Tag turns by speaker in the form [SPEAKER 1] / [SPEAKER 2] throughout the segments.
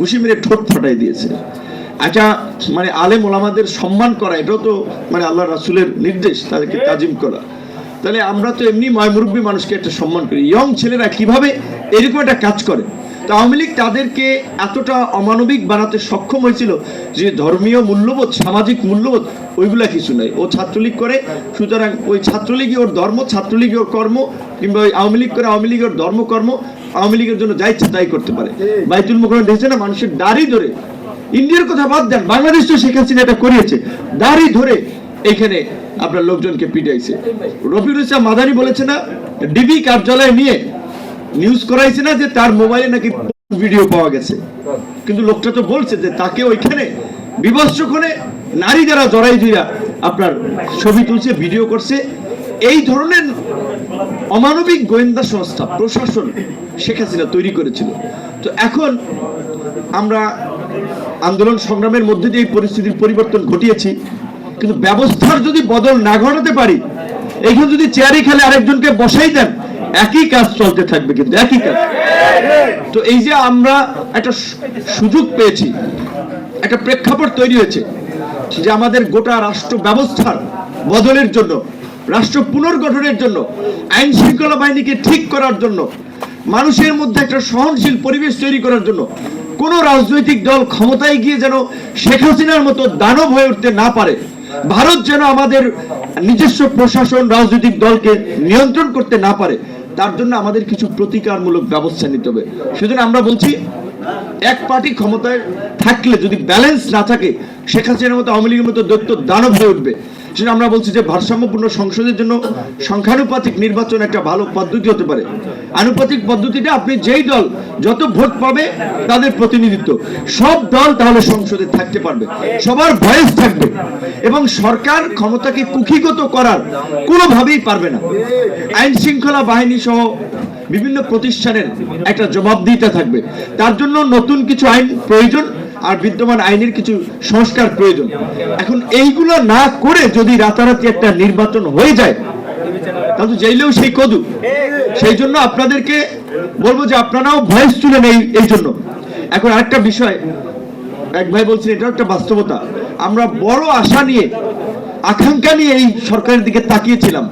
[SPEAKER 1] ঘুষি মেরে ঠোঁট ফাটাই দিয়েছে। আচ্ছা মানে আলেম ওলামাদের সম্মান করা, এটাও তো মানে আল্লাহ রাসুলের নির্দেশ, তাদেরকে তাজিম করা। তাহলে আমরা তো এমনি ময়মুরব্বী মানুষকে একটা সম্মান করি। ইয়ং ছেলেরা কীভাবে এরকম একটা কাজ করে? তো আওয়ামী লীগ তাদেরকে এতটা অমানবিক বানাতে সক্ষম হয়েছিল যে ধর্মীয় মূল্যবোধ, সামাজিক মূল্যবোধ, ওইগুলা কিছু নাই। ও ছাত্রলীগ করে, সুতরাং ওই ছাত্রলীগই ওর ধর্ম ছাত্রলীগই ওর কর্ম, কিংবা ওই আওয়ামী লীগ করে আওয়ামী লীগের ধর্মকর্ম আওয়ামী লীগের জন্য যা ইচ্ছে তাই করতে পারে। বাইতুল মুখরম দেখছে না? মানুষের দাড়ি ধরে। ইন্ডিয়ার কথা বাদ দেন, বাংলাদেশ তো শেখ হাসিনা এটা করিয়েছে। দাড়ি ধরে এইখানে আপনার লোকজনকে পিটাইছে। রফিকুল ইসলাম মাদানি বলেছে না, ডিবি কার্যালয়ে নিয়ে নিউজ করাইছে না যে তার মোবাইলে নাকি ভিডিও পাওয়া গেছে। কিন্তু লোকটা তো বলছে যে তাকে ওইখানে বিভৎস করে নারী যারা জড়াই দিয়া আপনার ছবি তুলছে ভিডিও করছে। এই ধরনের অমানবিক গোয়েন্দা সংস্থা, প্রশাসন শেখ হাসিনা তৈরি করেছিল। তো এখন আমরা আন্দোলন সংগ্রামের মধ্যে দিয়ে পরিস্থিতির পরিবর্তন ঘটিয়েছি, কিন্তু ব্যবস্থার যদি বদল না ঘটাতে পারি, এইখানে যদি চেয়ারে খেলে আরেকজনকে বসাই দেন, একই কাজ চলতে থাকবে কিন্তু, একই কাজ। তো এই যে আমরা একটা সুযোগ পেয়েছি, একটা প্রেক্ষাপট তৈরি হয়েছে যে আমাদের গোটা রাষ্ট্র ব্যবস্থার বদলের জন্য রাষ্ট্র পুনর্গঠনের জন্য, আইন শৃঙ্খলা বাহিনীকে ঠিক করার জন্য, মানুষের মধ্যে একটা সহনশীল পরিবেশ তৈরি করার জন্য, কোন রাজনৈতিক দল ক্ষমতায় গিয়ে যেন শেখ হাসিনার মতো দানব হয়ে উঠতে না পারে, ভারত যেন আমাদের নিজস্ব প্রশাসন, রাজনৈতিক দলকে নিয়ন্ত্রণ করতে না পারে, তার জন্য আমাদের কিছু প্রতিকারমূলক ব্যবস্থা নিতে হবে। সেজন্য আমরা বলছি, এক পার্টি ক্ষমতায় থাকলে যদি ব্যালেন্স না থাকে, শেখ হাসিনার মতো আওয়ামী লীগের মতো দৈত্য দানব হয়ে উঠবে। সেটা আমরা বলছি যে ভারসাম্যপূর্ণ সংসদের জন্য সংখ্যানুপাতিক নির্বাচন একটা ভালো পদ্ধতি হতে পারে। আনুপাতিক পদ্ধতিটা আপনি যেই দল যত ভোট পাবে তাদের প্রতিনিধিত্ব। সব দল তাহলে সংসদে থাকতে পারবে। সবার ভয়েস থাকবে। এবং সরকার ক্ষমতাকে কুক্ষিগত করার কোনোভাবেই পারবে না। আইন শৃঙ্খলা বাহিনী সহ বিভিন্ন প্রতিষ্ঠানের একটা জবাবদিহিতা থাকবে। তার জন্য নতুন কিছু আইন প্রয়োজন। আর বিদ্যমান আইনের কিছু সংস্কার প্রয়োজন। এখন এইগুলো না করে যদি রাতারাতি একটা নির্বাচন হয়ে যায়, তাহলে তো জেলেও সেই কদু। সেই জন্য আপনাদেরকে বলব যে আপনারাও ভয়েস তুলেন এই এই জন্য। এখন আরেকটা বিষয়, এক ভাই বলছেন এটা একটা বাস্তবতা। আমরা বড় আশা নিয়ে, আকাঙ্ক্ষা নিয়ে এই সরকারের দিকে তাকিয়েছিলাম।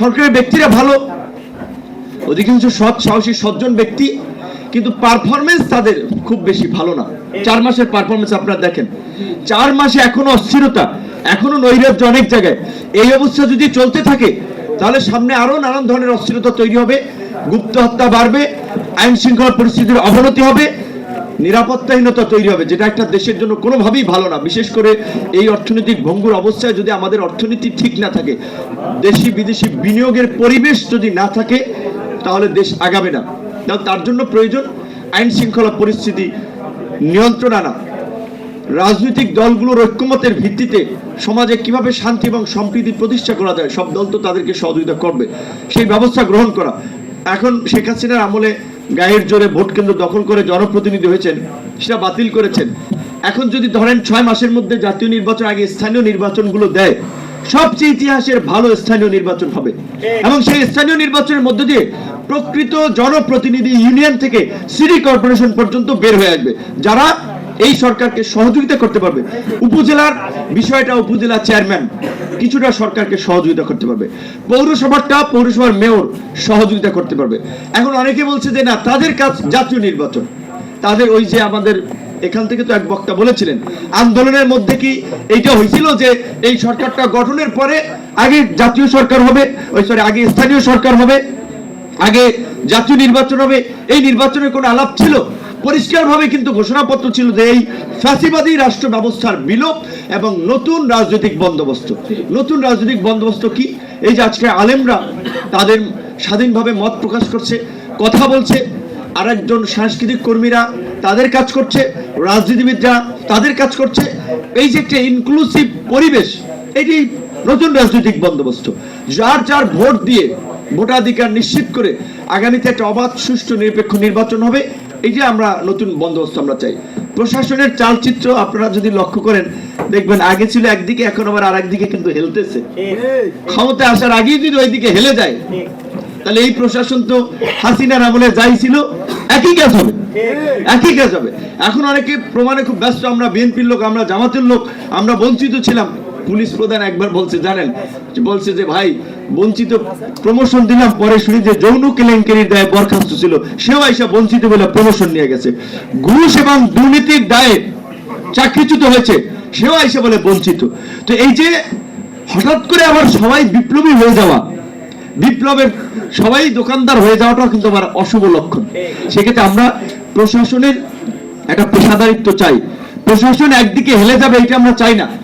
[SPEAKER 1] সরকারের ব্যক্তিরা ভালো, অধিকাংশ সৎ, সাহসী, সজ্জন ব্যক্তি। কিন্তু পারফরমেন্স তাদের খুব বেশি ভালো না। চার মাসের পারফরমেন্স আপনারা দেখেন। চার মাসে এখনও অস্থিরতা, এখনও নৈরাজ্য অনেক জায়গায়। এই অবস্থা যদি চলতে থাকে, তাহলে সামনে আরও নানান ধরনের অস্থিরতা তৈরি হবে, গুপ্ত হত্যা বাড়বে, আইন শৃঙ্খলা পরিস্থিতির অবনতি হবে, নিরাপত্তাহীনতা তৈরি হবে, যেটা একটা দেশের জন্য কোনোভাবেই ভালো না। বিশেষ করে এই অর্থনৈতিক ভঙ্গুর অবস্থায় যদি আমাদের অর্থনীতি ঠিক না থাকে দেশি বিদেশি বিনিয়োগের পরিবেশ যদি না থাকে, তাহলে দেশ আগাবে না। তার জন্য প্রয়োজন আইন শৃঙ্খলা পরিস্থিতি নিয়ন্ত্রণ আনা। রাজনৈতিক দলগুলোর ঐক্যমতের ভিত্তিতে সমাজে কীভাবে শান্তি এবং সম্প্রীতি প্রতিষ্ঠা করা যায় সব দল তো তাদেরকে সহযোগিতা করবে সেই ব্যবস্থা গ্রহণ করা। এখন শেখ হাসিনার আমলে গায়ের জোরে ভোট কেন্দ্র দখল করে জনপ্রতিনিধি হয়েছেন সেটা বাতিল করেছেন। এখন যদি ধরেন ছয় মাসের মধ্যে জাতীয় নির্বাচন আগে স্থানীয় নির্বাচনগুলো দেয় সবচেয়ে ইতিহাসের ভালো স্থানীয় নির্বাচন হবে। এবং সেই স্থানীয় নির্বাচনের মধ্য দিয়ে প্রকৃত জনপ্রতিনিধি ইউনিয়ন থেকে সিটি কর্পোরেশন পর্যন্ত বের হয়ে আসবে। যারা এই সরকারকে সহযোগিতা করতে পারবে। উপজেলার বিষয়টা উপজেলা চেয়ারম্যান, কিছুটা সরকারকে সহযোগিতা করতে পারবে। পৌরসভাটা পৌরসভার মেয়র সহযোগিতা করতে পারবে। এখন অনেকে বলছে যে, না, তাদের কাজ জাতীয় নির্বাচন। তাদের ওই যে আমাদের এখান থেকে তো এক বক্তা বলেছিলেন, আন্দোলনের মধ্যে কি এইটা হয়েছিল যে এই সরকারটা গঠনের পরে আগে জাতীয় সরকার হবে, ওই সরি আগে স্থানীয় সরকার হবে? আগে জাতীয় নির্বাচন হবে, এই নির্বাচনের কোনো আলাপ ছিল? পরিষ্কারভাবে কিন্তু ঘোষণাপত্র ছিল যে এই ফ্যাসিবাদী রাষ্ট্র ব্যবস্থার বিলোপ এবং নতুন রাজনৈতিক বন্দোবস্ত। নতুন রাজনৈতিক বন্দোবস্ত কি? এই যে আজকে আলেমরা তাদের স্বাধীনভাবে মত প্রকাশ করছে, কথা বলছে আর একজন সাংস্কৃতিক কর্মীরা তাদের কাজ করছে, রাজনীতিবিদরা তাদের কাজ করছে। এই যে একটা ইনক্লুসিভ পরিবেশ, এটি নতুন রাজনৈতিক বন্দোবস্ত। যার যার ভোট দিয়ে ভোটাধিকার নিশ্চিত করে আগামীতে একটা অবাধ, সুষ্ঠু, নিরপেক্ষ নির্বাচন হবে। এই যে আমরা নতুন বন্দোবস্ত আমরা চাই। প্রশাসনের চালচিত্র আপনারা যদি লক্ষ্য করেন, দেখবেন আগে ছিল একদিকে, এখন আবার আর একদিকে কিন্তু হেলতেছে। ক্ষমতা আসার আগেই যদি ওইদিকে হেলে যায়, তাহলে এই প্রশাসন তো হাসিনার আমলে যাই ছিল, একই কাজ হবে। একই কাজ হবে। এখন অনেকে প্রমাণে খুব ব্যস্ত, আমরা বিএনপির লোক, আমরা জামাতের লোক, আমরা বঞ্চিত ছিলাম। পুলিশ প্রধান একবার বলছে, জানেন, বলছে যে, ভাই, বঞ্চিত প্রমোশন দিলাম, পরে শুনি যে যৌন কেলেঙ্কারির দায়ে বরখাস্ত ছিল। সেও আইসা বঞ্চিত বলে প্রমোশন নিয়ে গেছে। ঘুষ এবং দুর্নীতির দায়ে চাকরিচ্যুত হয়েছে, সেও আইসা বলে বঞ্চিত। তো এই যে, হঠাৎ করে আবার সবাই বিপ্লবী হয়ে যাওয়া, বিপ্লবের সবাই দোকানদার হয়ে যাওয়াটাও কিন্তু আমার অশুভ লক্ষণ। সেক্ষেত্রে আমরা প্রশাসনের একটা পেশাদারিত্ব চাই। প্রশাসন একদিকে হেলে যাবে এটা আমরা চাই না।